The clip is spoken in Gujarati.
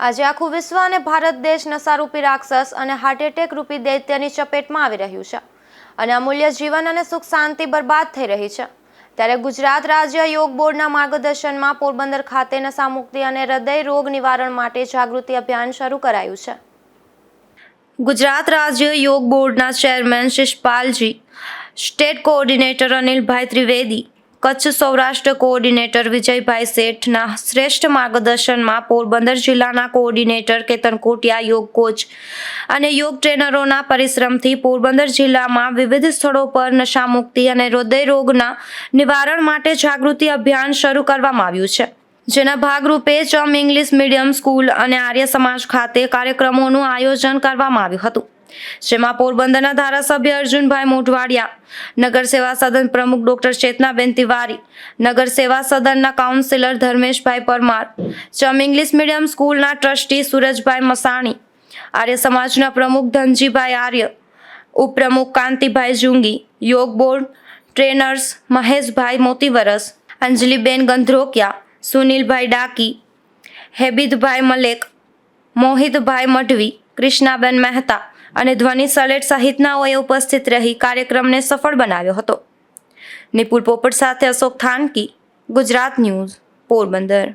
આજે આખું વિશ્વ અને ભારત દેશ નશારૂપી રાક્ષસ અને હાર્ટ એટેક રૂપી દૈત્યની ચપેટમાં આવી રહ્યું છે. અને અમૂલ્ય જીવન અને સુખ શાંતિ બરબાદ થઈ રહી છે. ત્યારે ગુજરાત રાજ્ય યોગ બોર્ડના માર્ગદર્શનમાં પોરબંદર ખાતે નશામુક્તિ અને હૃદય રોગ નિવારણ માટે જાગૃતિ અભિયાન શરૂ કરાયું છે. ગુજરાત રાજ્ય યોગ બોર્ડના chairman Shishpalji, state coordinator Anilbhai Trivedi Kutch Saurashtra coordinator Vijaybhai શેઠના શ્રેષ્ઠ માર્ગદર્શનમાં પોરબંદર જિલ્લાના કોઓર્ડિનેટર કેતન કોટિયા યોગ કોચ અને યોગ ટ્રેનરોના પરિશ્રમથી પોરબંદર જિલ્લામાં વિવિધ સ્થળો પર નશામુક્તિ અને હૃદય રોગના નિવારણ માટે જાગૃતિ અભિયાન શરૂ કરવામાં આવ્યું છે. જેના ભાગરૂપે ચમ ઇંગ્લિશ મીડિયમ સ્કૂલ અને આર્ય સમાજ ખાતે કાર્યક્રમોનું આયોજન કરવામાં આવ્યું હતું. જેમાં પોરબંદરના ધારાસભ્ય અર્જુનભાઈ મોઢવાડિયા, નગર સેવા સદન પ્રમુખ ડોક્ટર ચેતનાબેન તિવારી, નગર સેવા સદનના કાઉન્સિલર ધર્મેશભાઈ પરમાર, ચમ ઇંગ્લિશ મીડિયમ સ્કૂલના ટ્રસ્ટી સુરજભાઈ મસાણી, આર્ય સમાજના પ્રમુખ ધનજીભાઈ આર્ય, ઉપપ્રમુખ કાંતિભાઈ જુંગી યોગ બોર્ડ ટ્રેનર્સ મહેશભાઈ મોતીવરસ, અંજલિબેન ગંધ્રોકિયા, સુનિલભાઈ ડાકી હેબિદભાઈ મલેક, મોહિતભાઈ મઢવી, કૃષ્ણાબેન મહેતા અને ધ્વનિ સલેટ સહિતનાઓએ ઉપસ્થિત રહી કાર્યક્રમને સફળ બનાવ્યો હતો. નિપુલ પોપટ સાથે અશોક થાનકી, ગુજરાત ન્યૂઝ, પોરબંદર.